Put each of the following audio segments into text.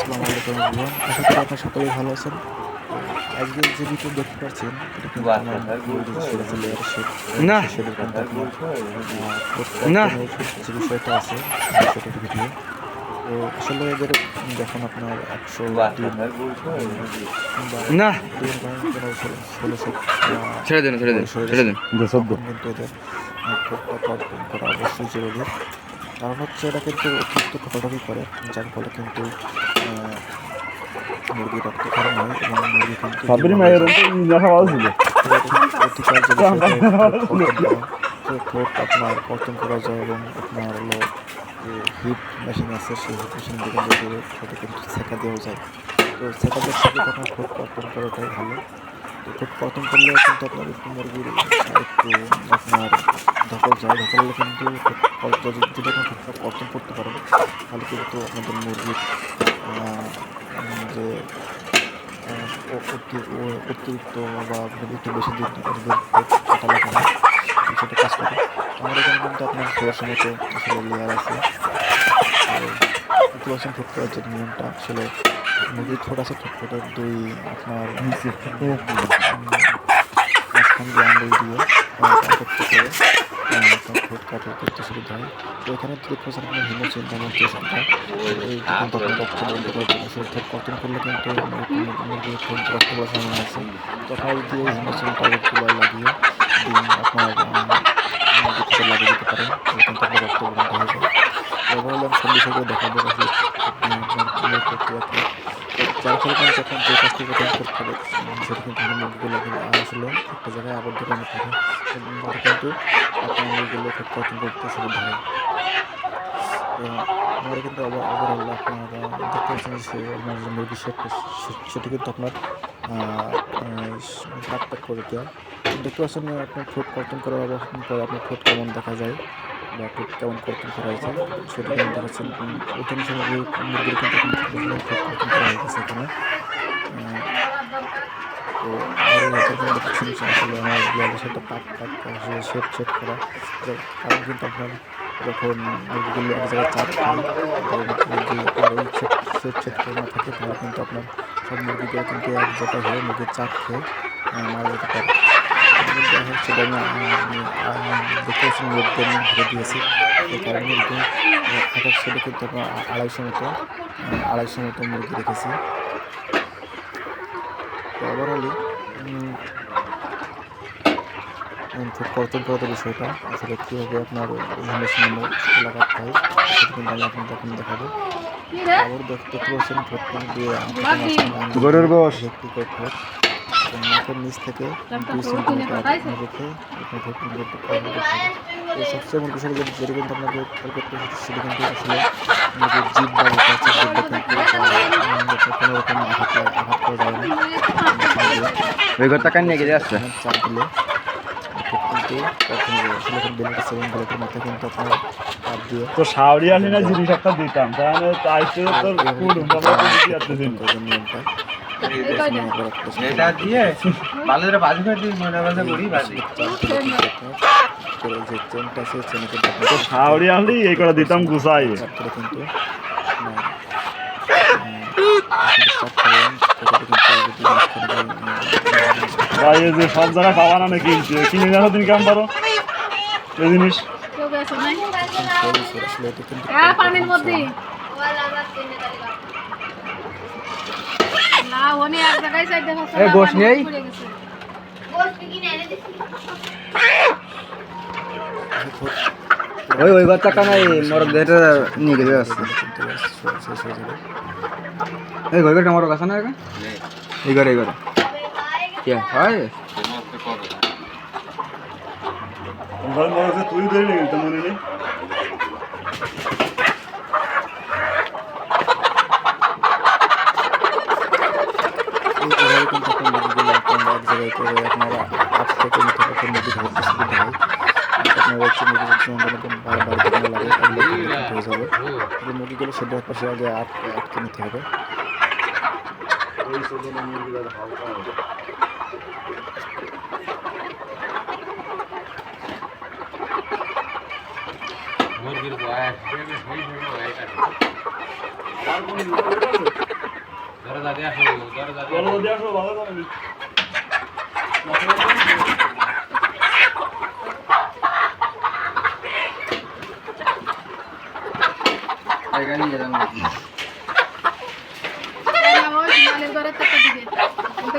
আসসালামু আলাইকুম। আশা করি আপনারা সকলেই ভালো আছেন। আজকে যে ভিডিও দেখতে পাচ্ছেন এটা কিন্তু আমার না। না। যে বিষয়টা আছে ভিডিও। তো আসলে এদের যখন আপনার একশো না। ছেড়ে দিন ছেড়ে দিন ছেড়ে দিন। তখন কিন্তু এদের আহ, খুব কঠোর করা অবশ্যই জরুরি। কারণ হচ্ছে এটা কিন্তু অতিরিক্ত ঠকাঠকি করে যার ফলে কিন্তু মুরগি রক্তক্ষরণ হয় এবং মুরগি কিন্তু ঠোঁট আপনার কর্তন করা যায় এবং আপনার হলো যে হিট মেশিন আছে সেই হিট মেশিন থেকে যদি ঠোঁটে কিন্তু সেকা দেওয়া যায়। তো সেকা দেওয়ার সাথে আপনার ঠোঁট কর্তন করাটাই ভালো। তো ঠোঁট কর্তন করলে কিন্তু আপনার একটু মুরগির একটু আপনার ধকল যায় ধকল কিন্তু ঠোঁট কর্ত- যদি যদি আপনি ঠোঁটটা কর্তন করতে পারেন তাহলে কিন্তু আপনাদের মুরগির যে অতি- অতিরিক্ত বা একটু বেশি দিন কাটা লাগে না সেটা কাজ করে আমার এখানে কিন্তু আপনার ষোলোশো মতো আসলে লেয়ার আছে। ফিফটি পার্সেন্ট করার যে নিয়মটা আসলে মুরগির ঠোঁট আছে ঠোঁট দুই আপনার দিয়ে আঙুল দিয়ে একত্র করে আহ, আপনার করতে সুবিধা হয়। এখানে পাচ্ছেন আপনার ভিন্ন এই আপনার রক্ত বন্ধ সেই ঠোঁট কর্তন করলে কিন্তু তখন লাগিয়ে লাগিয়ে দিতে পারেন। কিন্তু আপনার রক্ত বন্ধ হয়ে যায় এবার আমি যার ফলে কিন্তু যখন যে কাজ থেকে প্রথম করতে হবে। উম, সেটা কিন্তু আমরা মুরগিগুলো আসলে। একটা জায়গায় আবদ্ধ করে থাকে কিন্তু আপনার মুরগিগুলো খুব কঠিন করতে সুবিধা হয় আমরা কিন্তু ওভারঅল আপনারা দেখতে পাচ্ছেন যে আপনার মুরগি সেটি কিন্তু আপনার কাট করে দেওয়া। দেখতে পাচ্ছেন আপনার ঠোঁট কর্তন করার পরে আপনার ঠোঁট কেমন দেখা যায়। বা কেমন কর্তন করা হয়েছে সেটা কিন্তু দেখাচ্ছেন অধিকাংশ মুরগি মুরগির কিন্তু করা। হয়ে গেছে এখানে তো সেটা আপনার যখন খায় করে না থাকে, তাহলে কিন্তু আপনার সব মুরগিগুলো কিন্তু এক জায়গায় হয়ে মুরগির চাপ খেয়ে মারা যেতে পারে। সেটা লোকদের ধরে দিয়েছি এই কারণে কিন্তু এক এক কিন্তু আড়াইশো মতো আড়াইশো মতো মুরগি রেখেছি তো ওভারঅলি খুব কর্তন করার বিষয়টা আসলে কীভাবে আপনার ইনভেস্টমেন্ট লাগাতে হয় সেটা কিন্তু আমি আপনাদের এখন দেখাবো আবার দেখতে পাচ্ছেন পানি দিয়ে গরুর গোশ। ভর্তি নাকের নিচ থেকে দুই সেন্টিমিটার রেখে আপনার ঠোঁট করতে করতে তো সবচেয়ে মূল বিষয় যেটা যেটা কিন্তু আপনাকে খেয়াল করতে হবে সেটা কিন্তু আসলে জিভ বা যেটা আছে জিভটা কিন্তু কোনো রকম আঘাত আঘাত করা যাবে না। ওই ঘরটা কান নিয়ে গেলে আসছে। এখানে চাপ দিলে তো সাউরি আনি না জিনিস একটা দিতাম তাহলে আইসে তোর কুড়ুম বাবা তো দিতে নিয়মটা এটা দিয়ে বালুরে বাজু করে দিই মনে মনে করি আনলি এই করে দিতাম গুছাই কিন্তু সব জায়গায় পাওয়া না নাকি কিনে যাওয়া দিন কেমন পারো এই জিনিস না উনি এক জায়গায় সাইড দেখো এ, গোশ নেই? ওই ওই ঘরটা কানাই মরক এটা নিয়ে গেলে যাবে এই ঘর ঘরটা মরক আছে না এখানে? এই ঘরে এই ঘরে। কে? হয়? মনে হচ্ছে তুই ধরে নিবি তো মনে নেই এইভাবে কিন্তু আপনার মুরগিগুলো আপনারা এক জায়গায় করে আপনারা আট থেকে নিতে পারবেন মুরগি ধরতে সুবিধা হয় আপনার হচ্ছে মুরগির জন্য বারবার দেখতে লাগে হয়ে। যাবে যে মুরগিগুলো সেদ্ধ হওয়ার পাশে আগে আটকে নিতে হবে। মুরগির বয়স। বলো দিয়ে আসো ভালো করে এখানে নিয়ে যান এই না, ওই মালের ঘরের টাকা দিবে ওটা কে তুমি দেবে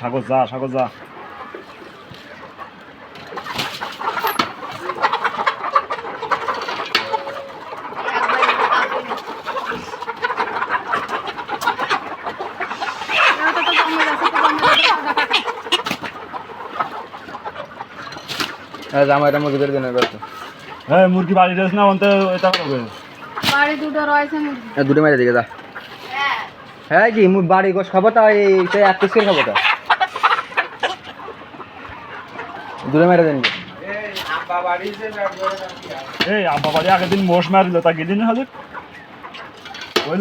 সাগর যা সাগর যা। জামাইটা মুরগি এবার তো হ্যাঁ মুরগি বাড়ি না অন্ত এটা হবে। বাড়ি দুটো রয়েছে মুরগি। এ, দুটো মেরে দিকে যা। হ্যাঁ কি মু বাড়ি গোস খাব তা এই এক পিস করে খাব তা। দুটো মেরে দেন কি? আব্বা বাড়ি যে এই আব্বা বাড়ি আগের দিন মোষ মারিল তা গেলি না হলে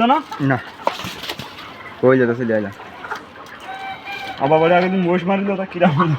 না? না। কই যেতেছে যাইলা আব্বা বাড়ি আগের দিন মোষ মারিল তা কিরা হলো